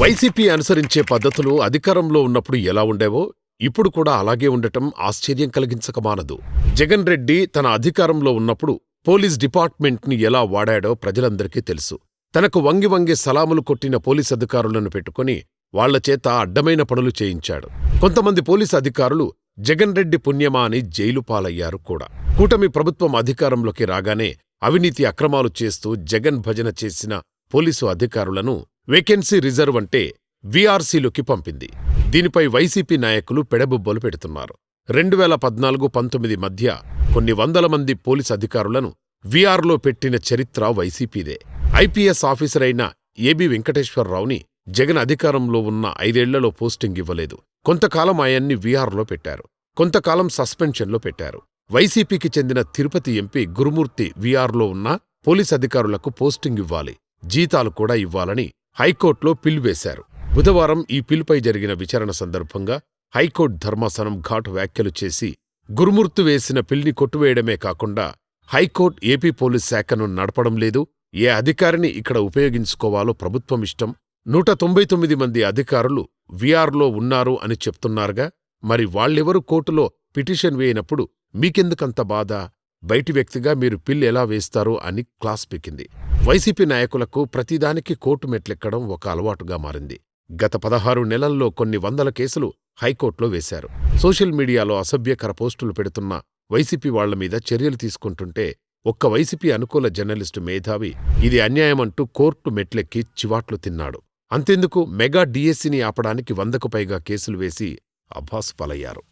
YCP అనుసరించే పద్ధతులు అధికారంలో ఉన్నప్పుడు ఎలా ఉండేవో ఇప్పుడు కూడా అలాగే ఉండటం ఆశ్చర్యం కలిగించక మానదు. జగన్ రెడ్డి తన అధికారంలో ఉన్నప్పుడు పోలీస్ డిపార్ట్మెంట్ని ఎలా వాడాడో ప్రజలందరికీ తెలుసు. తనకు వంగి వంగి సలాములు కొట్టిన పోలీస్ అధికారులను పెట్టుకుని వాళ్ళ చేత అడ్డమైన పనులు చేయించాడు. కొంతమంది పోలీస్ అధికారులు జగన్ రెడ్డి పుణ్యమా అని జైలు పాలయ్యారు కూడా. కూటమి ప్రభుత్వం అధికారంలోకి రాగానే అవినీతి అక్రమాలు చేస్తూ జగన్ భజన చేసిన పోలీసు అధికారులను వేకెన్సీ రిజర్వ్ అంటే వీఆర్సీలోకి పంపింది. దీనిపై వైసీపీ నాయకులు పెడబుబ్బలు పెడుతున్నారు. రెండు వేల పద్నాలుగు పంతొమ్మిది మధ్య కొన్ని వందల మంది పోలీస్ అధికారులను వీఆర్లో పెట్టిన చరిత్ర వైసీపీదే. ఐపీఎస్ ఆఫీసర్ అయిన ఏబి వెంకటేశ్వరరావుని జగన్ అధికారంలో ఉన్న ఐదేళ్ళలో పోస్టింగ్ ఇవ్వలేదు. కొంతకాలం ఆయన్ని వీఆర్లో పెట్టారు. కొంతకాలం సస్పెన్షన్లో పెట్టారు. వైసీపీకి చెందిన తిరుపతి ఎంపీ గురుమూర్తి వీఆర్లో ఉన్న పోలీస్ అధికారులకు పోస్టింగ్ ఇవ్వాలి. జీతాలు కూడా ఇవ్వాలని హైకోర్టులో పిల్ వేశారు. బుధవారం ఈ పిల్పై జరిగిన విచారణ సందర్భంగా హైకోర్టు ధర్మాసనం ఘాటు వ్యాఖ్యలు చేసి గురుమూర్తి వేసిన పిల్ని కొట్టువేయడమే కాకుండా హైకోర్టు ఏపీ పోలీస్ శాఖను నడపడం లేదు ఏ అధికారిని ఇక్కడ ఉపయోగించుకోవాలో ప్రభుత్వం ఇష్టం నూట తొంభై తొమ్మిది మంది అధికారులు విఆర్లో ఉన్నారు అని చెప్తున్నారుగా మరి వాళ్ళెవరు కోర్టులో పిటిషన్ వేయనప్పుడు మీకెందుకంత బాధ? బయటి వ్యక్తిగా మీరు పిల్ ఎలా వేస్తారు అని క్లాస్ పీకింది. వైసీపీ నాయకులకు ప్రతిదానికి కోర్టు మెట్లెక్కడం ఒక అలవాటుగా మారింది. గత పదహారు నెలల్లో కొన్ని వందల కేసులు హైకోర్టులో వేశారు. సోషల్ మీడియాలో అసభ్యకర పోస్టులు పెడుతున్న వైసీపీ వాళ్ళ మీద చర్యలు తీసుకుంటుంటే ఒక్క వైసీపీ అనుకూల జర్నలిస్టు మేధావి ఇది అన్యాయమంటూ కోర్టు మెట్లెక్కి చివాట్లు తిన్నాడు. అంతెందుకు మెగా డీఎస్సీని ఆపడానికి వందకు పైగా కేసులు వేసి అభాస్ పాలయ్యారు.